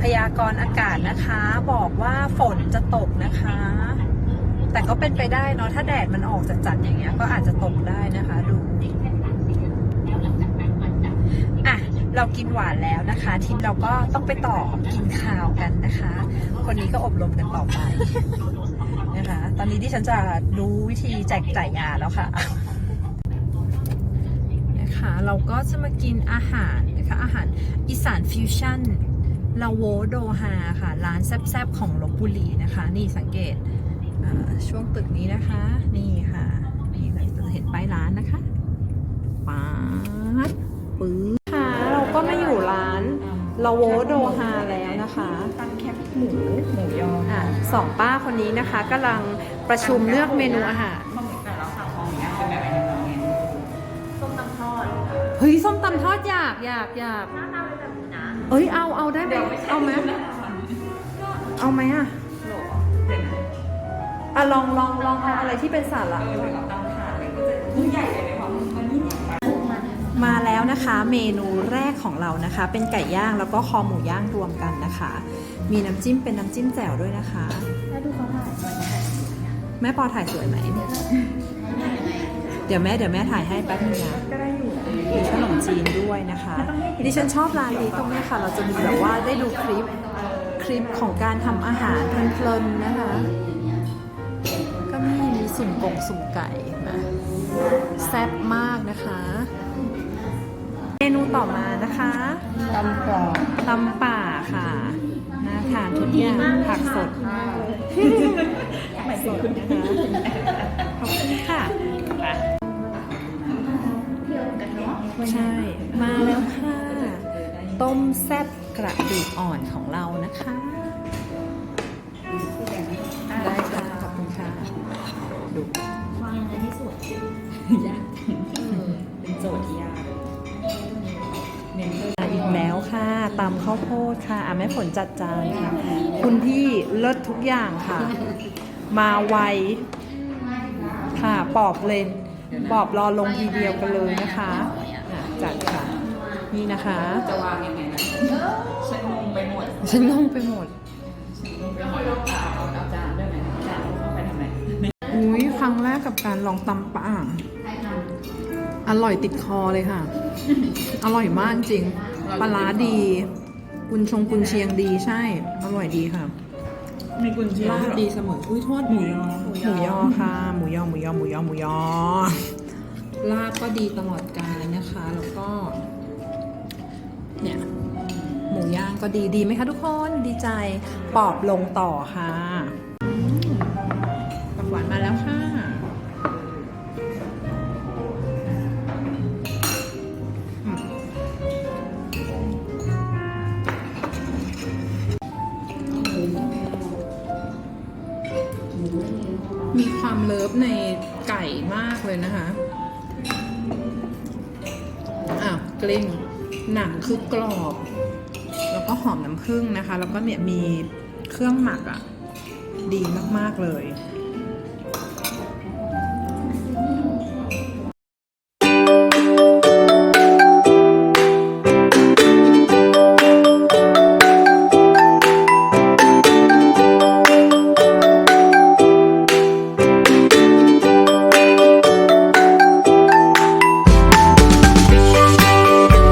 พยากรณ์อากาศนะคะ บอกว่าฝนจะตกนะคะ แต่ก็เป็นไปได้เนาะถ้าแดดมันออกจัดๆอย่างเงี้ยก็อาจจะตกได้นะคะ ดูอะเรากินหวานแล้วนะคะทีมเราก็ต้องไปต่อกินข้าวกันนะคะ คนนี้ก็อบรมกันต่อไปนะคะ ตอนนี้ที่ฉันจะรู้วิธีแจกจ่ายยาแล้วค่ะนะคะเราก็จะมากินอาหารนะคะอาหารอีสานฟิวชั่น ลาโวโดฮาค่ะ ร้านแซ่บๆ ของลบบุรีนะคะ นี่สังเกตอ่าช่วงตึกนี้นะคะ นี่ค่ะนี่เราจะเห็นป้ายร้านนะคะป๊าดปื้อค่ะ เราก็มาอยู่ร้านลาโวโดฮาแล้วนะคะตั้งแคบหมูหมูยออะสองป้าคนนี้นะคะกำลังประชุมเลือกเมนูอาหารข้าวหมูแต่เราสั่งของอย่างเงี้ยเป็นแบบไหนแบบนี้ส้มตำทอดเฮ้ยส้มตำทอดอยากอยากอยากหน้าตา เป็นแบบนี้นะเอ้ยเอาเอาได้ไหมเอาไหมเอาไหมอะโหลเดี๋ยวนะอะลองลองลองเอาอะไรที่เป็นสาระเออเหมือนกับตำถาดเลยก็จะยิ่งใหญ่เลยไหมคะมันยิ่งใหญ่ไปมาแล้วนะคะเมนูแรกของเรานะคะ เป็นไก่ย่างแล้วก็คอหมูย่างรวมกันนะคะ มีน้ำจิ้มเป็นน้ำจิ้มแจ่วด้วยนะคะแล้วดูเขาถ่ายมันถ่ายแม่ปอถ่ายสวยไหม เดี๋ยวแม่เดี๋ยวแม่ถ่ายให้แป๊บนึงนะก็ได้อยู่มีขนมจีนด้วยนะคะ ดิฉันชอบร้านนี้ตรงเนี้ยค่ะ เราจะมีแบบว่าได้ดูคลิปคลิปของการทำอาหารเพลินๆนะคะ ก็มีมีสุ่มกงสุ่มไก่มาแซ่บมากนะคะ เมนูต่อมานะคะตำกรอบตำป่าค่ะน่าทานทุกอย่างผักสดผักสดนะคะ ใช่ มาแล้วค่ะ ต้มแซ่บกระดูกอ่อนของเรานะคะ ได้ค่ะ ขอบคุณค่ะ ดูวางในที่สุดยากเป็นโจทย์ที่ยากเมนเทอร์มาอีกแล้วค่ะตำข้าวโพดค่ะอะแม่ฝนจัดจานค่ะ คุณพี่เลิศทุกอย่างค่ะ มาไวค่ะปอบเลย ปอบรอลงทีเดียวกันเลยนะคะอะ จัดค่ะ นี่นะคะ จะวางยังไงนะ ฉันงงไปหมด ฉันงงไปหมดงงไปหมดแล้วเอาเอาจานด้วยไหมจานเข้าไปทำไมอุ้ยครั้งแรกกับการลองตำป่างอร่อยติดคอเลยค่ะ อร่อยมากจริง ปลาร้าดี กุนชงกุนเชียงดีใช่ อร่อยดีค่ะ มีกุนเชียงลาบดีเสมอ อุ้ยโทษหมูยอ หมูยอค่ะ หมูยอ หมูยอ หมูยอ หมูยอ ลาบก็ดีตลอดกาล นะคะ แล้วก็ เนี่ย หมูย่างก็ดีดีไหมคะทุกคน ดีใจ ปอบลงต่อค่ะหวานมาแล้วค่ะ มีความเลิฟในไก่มากเลยนะคะ กลิ้ง หนังคือกรอบ แล้วก็หอมน้ำผึ้งนะคะ แล้วก็เนี่ยมีเครื่องหมักอะ่ะ ดีมาก ๆ เลย